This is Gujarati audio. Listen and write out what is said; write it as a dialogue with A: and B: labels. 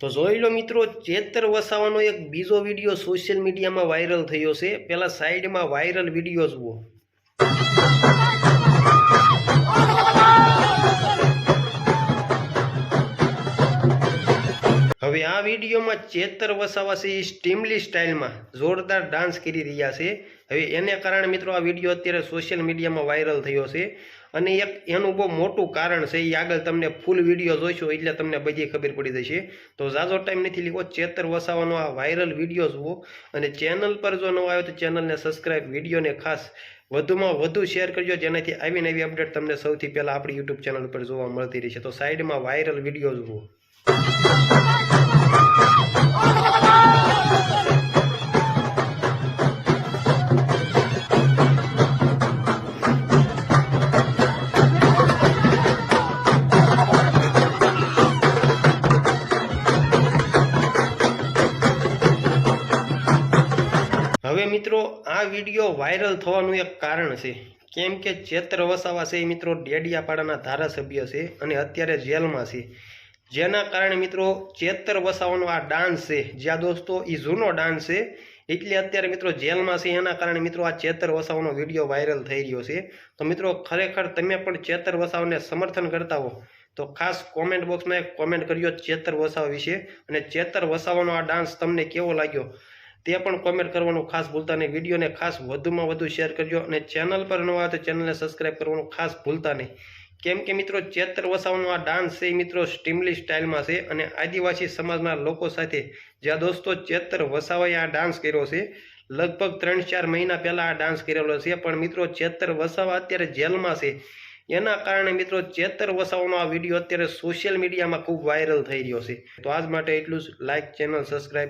A: તો જોઈ લો મિત્રો, ચેતર વસાવાનો એક બીજો વીડિયો સોશિયલ મીડિયામાં વાયરલ થયો છે. પેલા સાઈડમાં વાયરલ વીડિયો જુઓ. હવે આ વિડીયોમાં ચેતર વસાવાસી સ્ટીમલી સ્ટાઇલમાં જોરદાર ડાન્સ કરી રહ્યા છે. હવે એને કારણે મિત્રો આ વીડિયો અત્યારે સોશિયલ મીડિયામાં વાયરલ થયો છે અને એક એનું બહુ મોટું કારણ છે એ આગળ તમને ફૂલ વીડિયો જોઈશો એટલે તમને બધી ખબર પડી જશે. તો ઝાઝો ટાઈમ નથી લીધો, ચેતર વસાવાનો આ વાયરલ વીડિયો જુઓ અને ચેનલ પર જો નવો આવ્યો તો ચેનલને સબસ્ક્રાઇબ વિડીયોને ખાસ વધુમાં વધુ શેર કરજો, જેનાથી આવી નવી અપડેટ તમને સૌથી પહેલાં આપણી યુટ્યુબ ચેનલ પર જોવા મળતી રહેશે. તો સાઈડમાં વાયરલ વીડિયો જુઓ. હવે મિત્રો, આ વીડિયો વાયરલ થવાનું એક કારણ છે. કેમ કે ચેત્ર વસાવા છે એ મિત્રો ડેડિયાપાડાના ધારાસભ્ય છે અને અત્યારે જેલમાં છે. જેના કારણે મિત્રો ચેતર વસાવાનો આ ડાન્સ છે. જ્યાં દોસ્તો એ જૂનો ડાન્સ છે. એટલે અત્યારે મિત્રો જેલમાં છે, એના કારણે મિત્રો આ ચેતર વસાવાનો વીડિયો વાયરલ થઈ રહ્યો છે. તો મિત્રો ખરેખર તમે પણ ચેતર વસાવને સમર્થન કરતા હો. તો ખાસ કોમેન્ટ બોક્સમાં એક કોમેન્ટ કર્યો ચેતર વસાવ વિશે. અને ચેતર વસાવાનો આ ડાન્સ તમને કેવો લાગ્યો? તે પણ કોમેન્ટ કરવાનું ખાસ ભૂલતા નહીં. વિડીયોને ખાસ વધુમાં વધુ શેર કરજો. અને ચેનલ પર ન આવે તો ચેનલને સબસ્ક્રાઈબ કરવાનું ખાસ ભૂલતા નહીં. કેમ કે મિત્રો ચેતર વસાવાનો આ ડાન્સ છે એ મિત્રો સ્ટીમલી સ્ટાઇલમાં છે અને આદિવાસી સમાજના લોકો સાથે જ્યાં દોસ્તો ચેતર વસાવાએ આ ડાન્સ કર્યો છે. લગભગ ત્રણ ચાર મહિના પહેલાં આ ડાન્સ કરેલો છે, પણ મિત્રો ચેતર વસાવા અત્યારે જેલમાં છે. એના કારણે મિત્રો ચેતર વસાવાનો આ વીડિયો અત્યારે સોશિયલ મીડિયામાં ખૂબ વાયરલ થઈ રહ્યો છે. તો આજ માટે એટલું જ. Like channel subscribe